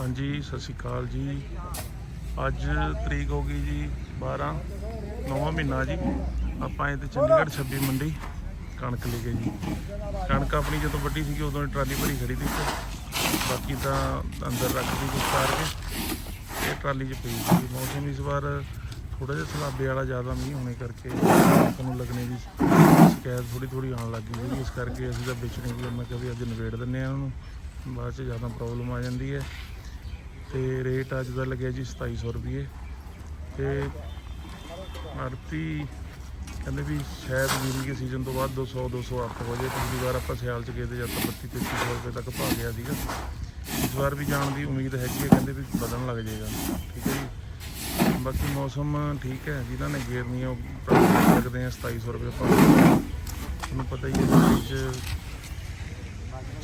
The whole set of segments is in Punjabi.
ਹਾਂਜੀ, ਸਤਿ ਸ਼੍ਰੀ ਅਕਾਲ ਜੀ। ਅੱਜ ਤਰੀਕ ਹੋ ਗਈ ਜੀ 12 ਨੌਵਾਂ ਮਹੀਨਾ ਜੀ। ਆਪਾਂ ਇਹ ਤੇ ਚੰਡੀਗੜ੍ਹ 26 ਮੰਡੀ ਕਣਕ ਲੈ ਗਏ ਜੀ। ਕਣਕ ਆਪਣੀ ਜਦੋਂ ਵੱਡੀ ਸੀਗੀ, ਉਦੋਂ ਹੀ ਟਰਾਲੀ ਭਰੀ ਖੜੀ ਸੀ ਬਾਕੀ ਤਾਂ ਅੰਦਰ ਰੱਖ ਦੀ ਕੁਛ ਕੇ। ਇਹ ਟਰਾਲੀ 'ਚ ਪਈ ਸੀ। ਮੌਸਮ ਇਸ ਵਾਰ ਥੋੜਾ ਜਿਹਾ ਸਲਾਬੇ ਵਾਲਾ ਜ਼ਿਆਦਾ ਮੀਂਹ ਹੋਣੇ ਕਰਕੇ ਕਣਕ ਨੂੰ ਲੱਗਣੇ ਦੀ ਸ਼ਿਕਾਇਤ ਥੋੜੀ ਥੋੜੀ ਆਉਣ ਲੱਗ ਗਈ ਸੀ ਇਸ ਕਰਕੇ ਅਸੀਂ ਤਾਂ ਵੇਚਣੀ ਵੀ ਮੈਂ ਕਿਹਾ ਵੀ ਅੱਜ ਨਿਬੇੜ ਦਿੰਨੇ ਆ ਉਹਨੂੰ ਬਾਅਦ 'ਚ ਜ਼ਿਆਦਾ ਪ੍ਰੋਬਲਮ ਆ ਜਾਂਦੀ ਹੈ। ਤੇ ਰੇਟ ਅੱਜ ਦਾ ਲੱਗਿਆ ਜੀ 2700 ਰੁਪਏ ਤੇ ਆਰਤੀ ਕਹਿੰਦੇ ਵੀ ਸ਼ਾਇਦ ਜੀਰੀ ਦੇ ਸੀਜ਼ਨ ਤੋਂ ਬਾਅਦ 200 208 ਹੋ ਜਾਏ ਪਿਛਲੀ ਵਾਰ ਆਪਾਂ ਸਿਆਲ ਚ ਗਏ ਤੇ ਜਦ ਤੱਕ 32 3300 ਰੁਪਏ ਤੱਕ ਪਾ ਗਿਆ ਸੀਗਾ। ਇਸ ਵਾਰ ਵੀ ਜਾਣ ਦੀ ਉਮੀਦ ਹੈਗੀ ਹੈ, ਕਹਿੰਦੇ ਵੀ ਵਧਣ ਲੱਗ ਜਾਏਗਾ। ਠੀਕ ਹੈ ਜੀ। ਬਾਕੀ ਮੌਸਮ ਠੀਕ ਹੈ, ਜਿਨ੍ਹਾਂ ਨੇ ਗੇਰਨੀ ਆ ਉਹ ਪ੍ਰਾਪਤ ਕਰ ਸਕਦੇ ਆ 2700 ਰੁਪਏ ਪਾ ਤੁਹਾਨੂੰ ਪਤਾ ਹੀ ਹੈ ਮੰਡੀ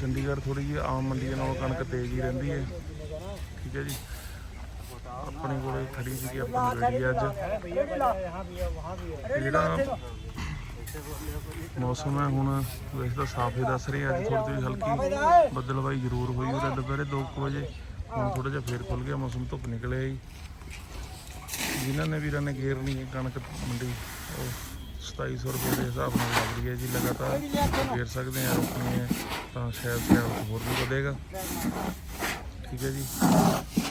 ਚੰਡੀਗੜ੍ਹ ਥੋੜੀ ਜਿਹੀ ਆਮ ਮੰਡੀ ਨਾਲੋਂ ਕਣਕ ਤੇਜ਼ ਹੀ ਰਹਿੰਦੀ ਹੈ। ਠੀਕ ਹੈ ਜੀ। ਆਪਣੇ ਕੋਲੇ ਖੜੀ ਸੀਗੀ, ਆਪਣੀ ਰੇੜੀ ਅੱਜ। ਜਿਹੜਾ ਮੌਸਮ ਹੈ ਹੁਣ, ਵੈਸੇ ਤਾਂ ਸਾਫ਼ ਹੀ ਦੱਸ ਰਿਹਾ ਅੱਜ ਥੋੜੀ ਜਿਹੀ ਹਲਕੀ ਬੱਦਲਵਾਈ ਜ਼ਰੂਰ ਹੋਈ ਉਹਦਾ ਦੁਪਹਿਰੇ 2 ਵਜੇ। ਹੁਣ ਥੋੜਾ ਜਿਹਾ ਫੇਰ ਖੁੱਲ ਗਿਆ, ਮੌਸਮ ਧੁੱਪ ਨਿਕਲਿਆ ਜੀ। ਜਿਨ੍ਹਾਂ ਨੇ ਵੀਰਾਂ ਨੇ ਘੇਰਨੀ ਹੈ ਕਣਕ, ਮੰਡੀ, ਉਹ 2700 ਰੁਪਏ ਦੇ ਹਿਸਾਬ ਨਾਲ ਲੱਗ ਰਹੀ ਹੈ ਜੀ ਲਗਾਤਾਰ। ਘੇਰ ਸਕਦੇ ਆ ਰੁਕਣੀ ਤਾਂ ਸ਼ਾਇਦ ਸ਼ਾਇਦ ਹੋਰ ਵੀ ਵਧੇਗਾ। ਠੀਕ ਹੈ ਜੀ।